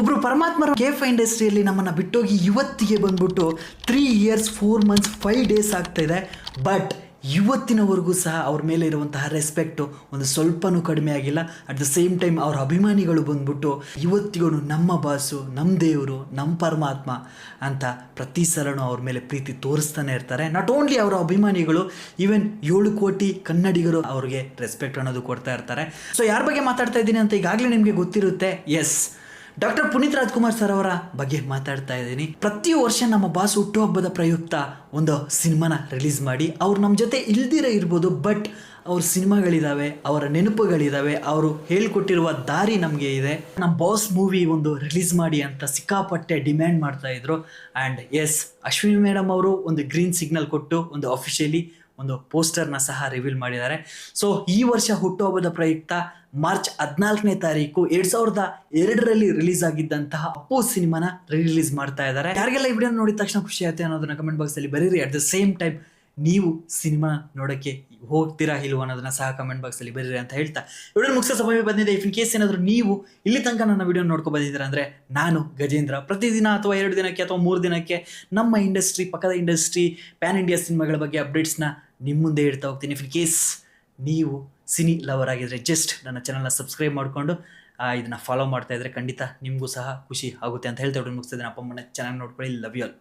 ಒಬ್ರು ಪರಮಾತ್ಮರ ಕೇಫ್ ಇಂಡಸ್ಟ್ರಿಯಲ್ಲಿ ನಮ್ಮನ್ನು ಬಿಟ್ಟೋಗಿ ಇವತ್ತಿಗೆ ಬಂದ್ಬಿಟ್ಟು three years four months five days ಆಗ್ತಾಯಿದೆ ಬಟ್ ಇವತ್ತಿನವರೆಗೂ ಸಹ ಅವ್ರ ಮೇಲೆ ಇರುವಂತಹ ರೆಸ್ಪೆಕ್ಟು ಒಂದು ಸ್ವಲ್ಪನೂ ಕಡಿಮೆ ಆಗಿಲ್ಲ. ಅಟ್ ದ ಸೇಮ್ ಟೈಮ್ ಅವ್ರ ಅಭಿಮಾನಿಗಳು ಬಂದ್ಬಿಟ್ಟು ಇವತ್ತಿಗೂ ನಮ್ಮ ಬಾಸು, ನಮ್ಮ ದೇವರು, ನಮ್ಮ ಪರಮಾತ್ಮ ಅಂತ ಪ್ರತಿ ಸಲನೂ ಅವ್ರ ಮೇಲೆ ಪ್ರೀತಿ ತೋರಿಸ್ತಾನೆ ಇರ್ತಾರೆ. ನಾಟ್ ಓನ್ಲಿ ಅವರ ಅಭಿಮಾನಿಗಳು ಈವನ್ ಏಳು ಕೋಟಿ ಕನ್ನಡಿಗರು ಅವ್ರಿಗೆ ರೆಸ್ಪೆಕ್ಟ್ ಅನ್ನೋದು ಕೊಡ್ತಾ ಇರ್ತಾರೆ. ಸೊ ಯಾರ ಬಗ್ಗೆ ಮಾತಾಡ್ತಾ ಇದ್ದೀನಿ ಅಂತ ಈಗಾಗಲೇ ನಿಮಗೆ ಗೊತ್ತಿರುತ್ತೆ. Yes doctor Puneeth Rajkumar sir ಅವರ ಬಗ್ಗೆ ಮಾತಾಡ್ತಾ ಇದ್ದೀನಿ. ಪ್ರತಿ ವರ್ಷ ನಮ್ಮ ಬಾಸ್ ಹುಟ್ಟುಹಬ್ಬದ ಪ್ರಯುಕ್ತ ಒಂದು ಸಿನಿಮಾನ ರಿಲೀಸ್ ಮಾಡಿ, ಅವ್ರು ನಮ್ಮ ಜೊತೆ ಇಲ್ದಿರ ಇರ್ಬೋದು, ಬಟ್ ಅವ್ರ ಸಿನಿಮಾಗಳಿದ್ದಾವೆ ಅವರ ನೆನಪುಗಳಿದ್ದಾವೆ ಅವರು ಹೇಳ್ಕೊಟ್ಟಿರುವ ದಾರಿ ನಮಗೆ ಇದೆ. ನಮ್ಮ ಬಾಸ್ ಮೂವಿ ಒಂದು ರಿಲೀಸ್ ಮಾಡಿ ಅಂತ ಸಿಕ್ಕಾಪಟ್ಟೆ ಡಿಮ್ಯಾಂಡ್ ಮಾಡ್ತಾ ಇದ್ರು. ಆ್ಯಂಡ್ ಎಸ್, ಅಶ್ವಿನಿ ಮೇಡಮ್ ಅವರು ಒಂದು ಗ್ರೀನ್ ಸಿಗ್ನಲ್ ಕೊಟ್ಟು ಒಂದು ಅಫಿಷಿಯಲಿ ಒಂದು ಪೋಸ್ಟರ್ನ ಸಹ ರಿವೀಲ್ ಮಾಡಿದ್ದಾರೆ. ಸೊ ಈ ವರ್ಷ ಹುಟ್ಟುಹಬ್ಬದ ಪ್ರಯುಕ್ತ ಮಾರ್ಚ್ ಹದಿನಾಲ್ಕನೇ ತಾರೀಕು ಎರಡ್ ಸಾವಿರದ ಎರಡರಲ್ಲಿ ರಿಲೀಸ್ ಆಗಿದ್ದಂತಹ ಅಪ್ಪು ಸಿನಿಮಾನ ರಿಲೀಸ್ ಮಾಡ್ತಾ ಇದ್ದಾರೆ. ಯಾರಿಗೆಲ್ಲ ಈ ವಿಡಿಯೋ ನೋಡಿದ ತಕ್ಷಣ ಖುಷಿ ಆಯ್ತು ಅನ್ನೋದನ್ನ ಕಮೆಂಟ್ ಬಾಕ್ಸ್ ಅಲ್ಲಿ ಬರೀರಿ. At the same time cinema cinema ನೋಡೋಕ್ಕೆ ಹೋಗ್ತೀರಾ ಇಲ್ವೋ ಅನ್ನೋದನ್ನ ಸಹ ಕಮೆಂಟ್ ಬಾಕ್ಸಲ್ಲಿ ಬರೀರಿ ಅಂತ ಹೇಳ್ತಾ. ವಿಡಿಯೋ ಮುಗಿಸೋ ಸಮಯ ಬಂದಿದೆ. ಇಫ್ ಇನ್ ಕೇಸ್ ಏನಾದರೂ ನೀವು ಇಲ್ಲಿ ತನಕ ನನ್ನ ವಿಡಿಯೋ ನೋಡ್ಕೊ ಬಂದಿದ್ದೀರಾ ಅಂದರೆ ನಾನು ಗಜೇಂದ್ರ. ಪ್ರತಿದಿನ ಅಥವಾ ಎರಡು ದಿನಕ್ಕೆ ಅಥವಾ ಮೂರು ದಿನಕ್ಕೆ ನಮ್ಮ ಇಂಡಸ್ಟ್ರಿ ಪಕ್ಕದ ಇಂಡಸ್ಟ್ರಿ ಪ್ಯಾನ್ ಇಂಡಿಯಾ ಸಿನಿಮಾಗಳ ಬಗ್ಗೆ ಅಪ್ಡೇಟ್ಸ್ನ ನಿಮ್ಮ ಮುಂದೆ ಇಡ್ತಾ ಹೋಗ್ತೀನಿ. ಇಫ್ ಇನ್ ಕೇಸ್ ನೀವು ಸಿನಿ ಲವರ್ ಆಗಿದ್ರೆ ಜಸ್ಟ್ ನನ್ನ ಚಾನಲ್ನ ಸಬ್ಸ್ಕ್ರೈಬ್ ಮಾಡಿಕೊಂಡು ಇದನ್ನು ಫಾಲೋ ಮಾಡ್ತಾ ಇದ್ರೆ ಖಂಡಿತ ನಿಮಗೂ ಸಹ ಖುಷಿ ಆಗುತ್ತೆ ಅಂತ ಹೇಳ್ತಾ. ಮುಗಿಸ್ತಿದ್ದೀನಿ ಅಪ್ಪ, ಅಮ್ಮನ ಚೆನ್ನಾಗಿ ನೋಡ್ಕೊಳ್ಳಿ. Love you all